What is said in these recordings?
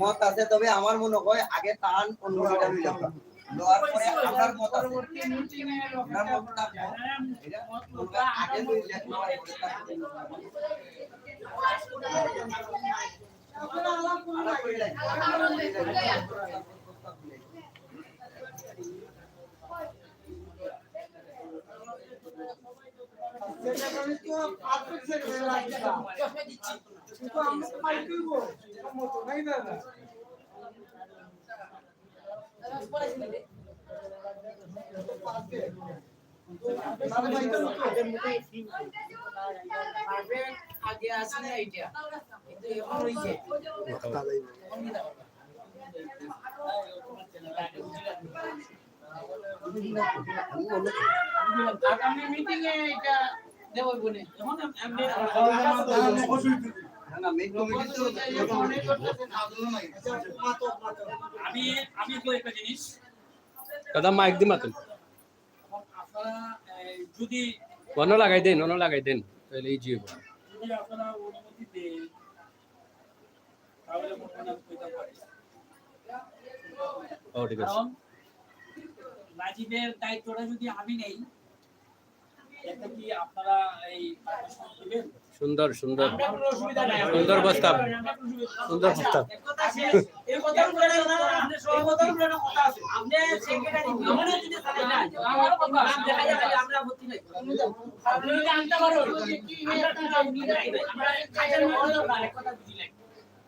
মত আছে। তবে আমার মনে হয় আগে টান অনুমোদন নিলাম দেওয়ার পরে আপনার মত আছে আপনার মত থাকব এটা বলব আগে আসে না এইটা কিন্তু এখন আগামী মিটিং এটা দাদা মাইক দি মাতুন যদি অন্য লাগাই দেন অন্য লাগাই দেন তাহলে ইজি হবে যদি আপনারা অনুমতি দেন তাহলে মনে হয় আমি কইতে ঠিক আছে কারণ রাজীবের দায়িত্বটা যদি আমি নেই এটা কি আপনারা এই পারমিশন দিবেন সুন্দর সুন্দর সুন্দর প্রস্তাব। সুন্দর প্রস্তাব মনে আমরা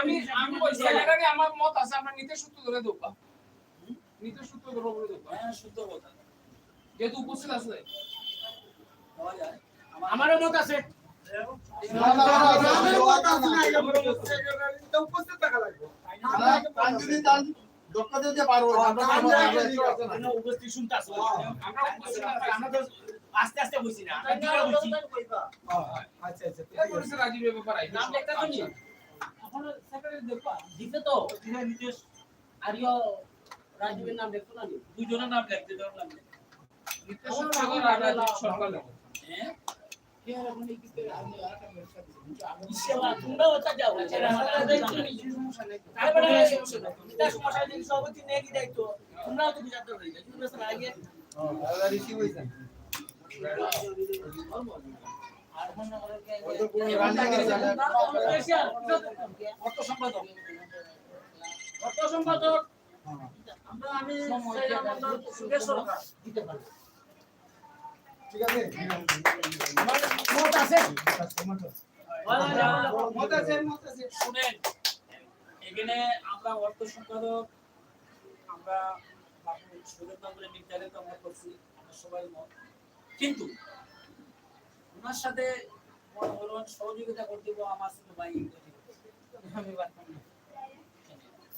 আমি আমার মত আছে। আমরা নিতে সূত্র ধরে দেবো নিতে সূত্র ধরে বলে দেবো হ্যাঁ শুদ্ধ কথা। যেহেতু উপস্থিত আছে আমারও মত আছে। উপস্থিত শুনতে আসো আমরা উপস্থিত আমরা তো আস্তে আস্তে বুঝছি না আচ্ছা। আচ্ছা এটা করেছে নাম লেখা তো। নি এখন সেক্রেটারি দেখবা দিতে তো আরিও রাজীবের নাম দেখতো না দুজনের নাম করে অর্থ সম্পাদক। অর্থ সম্পাদক আমরা আমি সুরেশ সরকার দিতে পারি ঠিক আছে? মত আছে? মত আছে মত আছে। শুনেন এখানে আমরা অর্থ সম্পাদক আমরা সুযোগ নির্ধারিত আমরা করছি আমরা সবাই মত। কিন্তু ওনার সাথে সহযোগিতা করতে আমার ভাই আমি পারতাম না তো তোমার সাথে ভালো একটা ভূমিকা আছে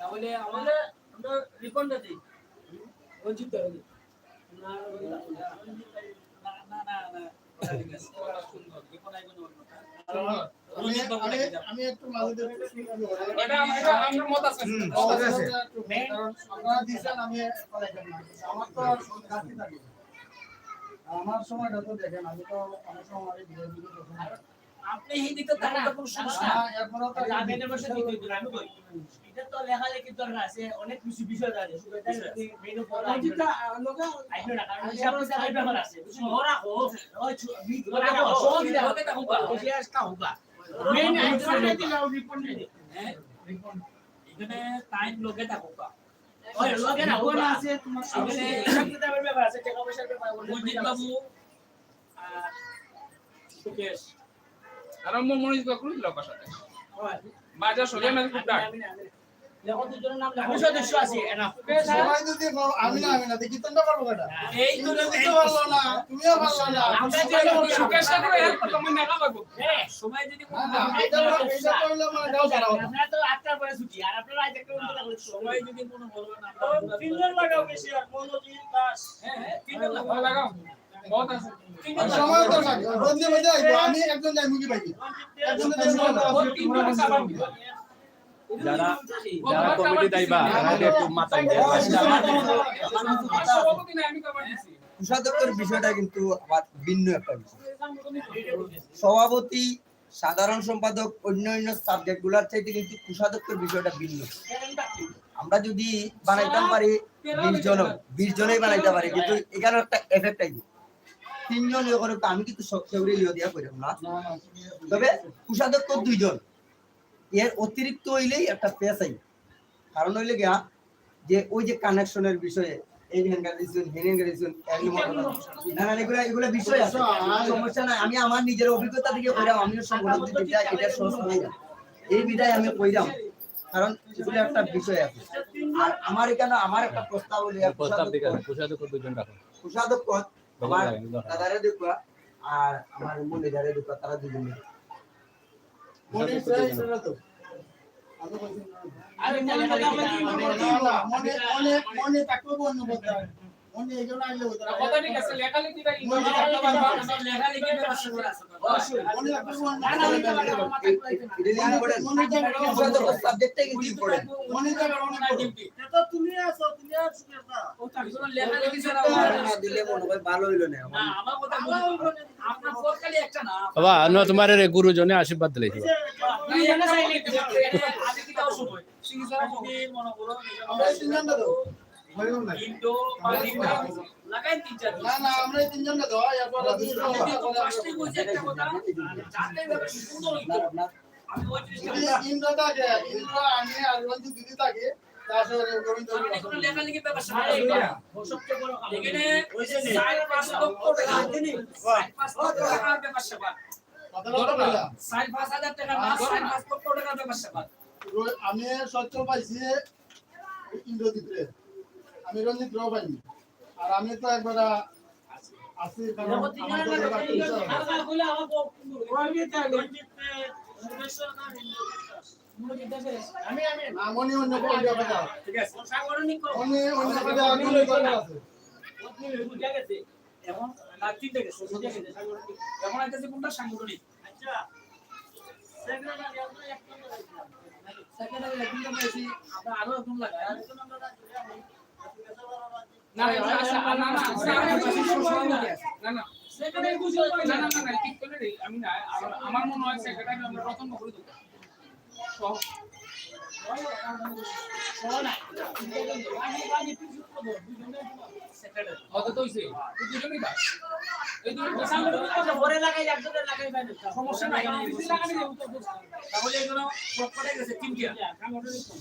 তাহলে আমাদের আমরা রিপন্ডে দিই। রঞ্জিত দেবে না আমি একটু মাঝে আমার মত আছে। তো সময়টা তো দেখেন আমি তো অনেক সময় বিরোধী আপনি এই দিকে তাকান কোনো সমস্যা। হ্যাঁ, তো রাবেনের বসে দিতে দিতে আমি কই? এটা তো লেখালেখির দরকার আছে অনেক কিছু বিষয় আছে। যদি মেনু পড়া আইনো না কারণ হিসাব হিসাব ব্যাপার আছে বুঝছ ওরা হো ওই ওরা হো সহযোগিতা লোকে তা হুকা। বেশি আসকা হোগা মেন আইডিয়া দিলাও রিপোর্ট নেই হ্যাঁ? এখানে টাইম লোকে থাকুক ওই লগে না হোগা আছে তোমার এখানে হিসাব কিতাবের ব্যাপার আছে টাকা পয়সার ব্যাপার বাবু। সুকেশ। মই মনোজ কাকুর লোক বাজার সোজা খুব ডাক। লাগাও। আমি একজন যাই মুগি পাইছি একজন যারা যারা কমিটি দাইবা একটু মাথায় কুষাধ্যক্ষের বিষয়টা কিন্তু ভিন্ন একটা বিষয়। সভাপতি সাধারণ সম্পাদক অন্য অন্য সাবজেক্টগুলার চাইতে কিন্তু কুষাধ্যক্ষের বিষয়টা ভিন্ন। আমরা যদি বানাইতাম পারি বিশ জন বিশ জনেই বানাইতে পারি কিন্তু এখানে একটা এফেক্ট আইব তিনজন ইয়ে করে আমি কিন্তু সেগুলো ইয়ে দিয়া করিলাম না? তবে কুষাধ্যক্ষ দুইজন। এর অতিরিক্ত হইলেই একটা পেস আই কারণ হইলে গিয়া যে ওই যে কানেকশনের বিষয়ে এই না না এগুলা এগুলা বিষয় আছে। সমস্যা নাই। আমি আমার নিজের অভিজ্ঞতা থেকে কইরাম আমিও সংগঠন দিতে এটা সহজ এই বিদায় আমি কইরাম। কারণ এগুলো একটা বিষয় আছে। আর আমার এখানে আমার একটা প্রস্তাব প্রস্তাব দিকে দুজন রাখো। কুষাধ্যক্ষ আমার দাদারে দেখবা আর আমার মনে দারে দেখবা তারা দুজন। মনে তো। আরে মনে মনে থাকলে থাকলে আমরা আমরা কি কি করব? মনে মনে মনে থাকলে অন্য কথা মনে মনে মনে মনে। মনে মনে হয় বাবা ন তোমার গুরুজনে আশীর্বাদ দিলে মনে করো আমরা এই তিনজনটা দাও। হইল না। ইন্ডো লাগাই তিন চার না না আমরা এই তিনজনটা দাও এরপর আমি তো ফার্স্টে বলছি একটা কথা জানতে হবে সুন্দর হইতো আমি ওই জিনিসটা ইন্দ্র থাকে ইন্দ্র আমি আর রঞ্জিত দিদি থাকে আমি সচ্ছল পাইছি ইন্দ্রজিৎরে আমি রঞ্জিত রাও পাইনি আর আমি তো একবার দাসের? আমি আমি। না, অন্য কোনো ব্যাপার ঠিক আছে। সাংগঠনিক করো। অন্য কথা আগুন দরকার আছে আপনি বুঝে গেছে। এখন কোনটা? সাংগঠনিক। আচ্ছা। সেক্রেটারি আমরা এক নম্বর আইছিলাম। সেকেন্ডারি আমরা আরও একদম লাগাই আর এক নম্বর আইছি, আমি। না না আচ্ছা না না না আমার- মনে হয় সেক্রেটারি আমরা রতন করে দেব। সমস্যা নাই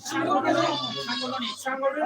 সাংগঠনিক সাংগঠনিক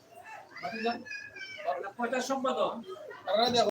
বাকি যান।